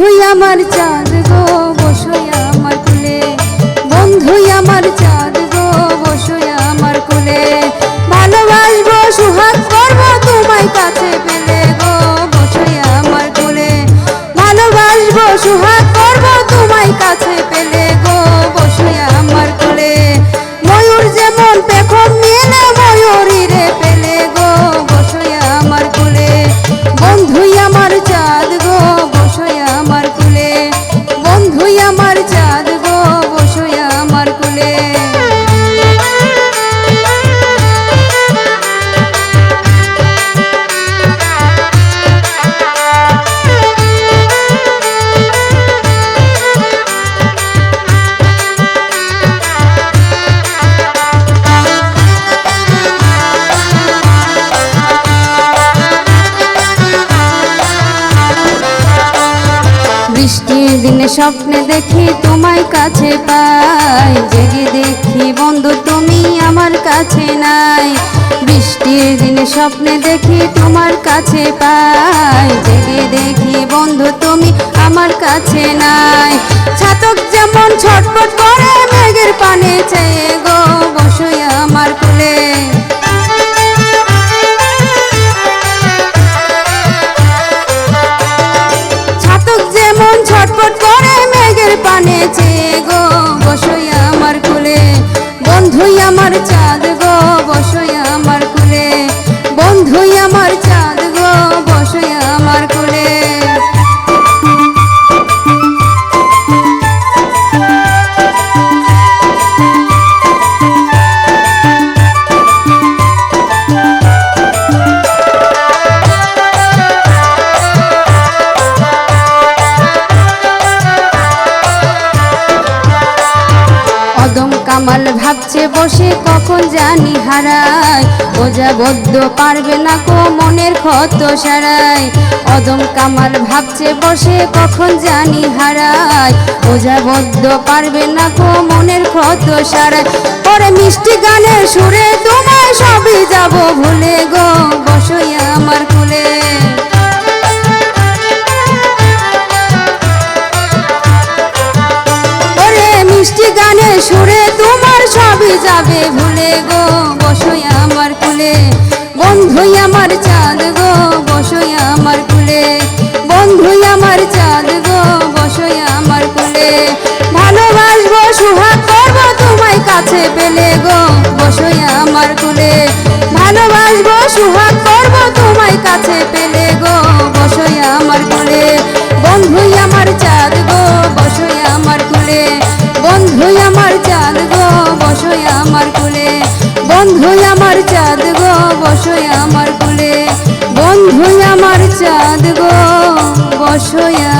বন্ধুই আমার চাঁদ গো। বৃষ্টির দিনে স্বপ্নে দেখি তোমায় কাছে পাই। জেগে দেখি বন্ধু, তুমি আমার কাছে নাই। বৃষ্টির দিনে স্বপ্নে দেখি তোমার কাছে পাই। আমার চাঁদ গো বসই আমার কুলে। বন্ধুই আমার ভাবছে বসে কখন জানি হারায়। ওজা বদ্ধ পারবে না কো মনের ক্ষত সারায়। অদম কামাল ভাবছে বসে কখন জানি হারায়। ওজা বদ্ধ পারবে না কো মনের ক্ষত সারায়। পরে মিষ্টি গানের সুরে তোমায় সবই যাব ভুলে গো। বসই আমার কুলে। মিষ্টি গানে সুরে যাবে ভুলে গো, বসই আমার কুলে। বন্ধুই আমার চাঁদ গো, বসই আমার কুলে। বন্ধুই আমার চাঁদ গো, বসই আমার কুলে। ভালোবাসবো, সুহাগ করব তোমায় কাছে পেলে। বন্ধুই আমার চাঁদ গো বসই আমার কুলে। বন্ধু আমার চাঁদ গো বসয়া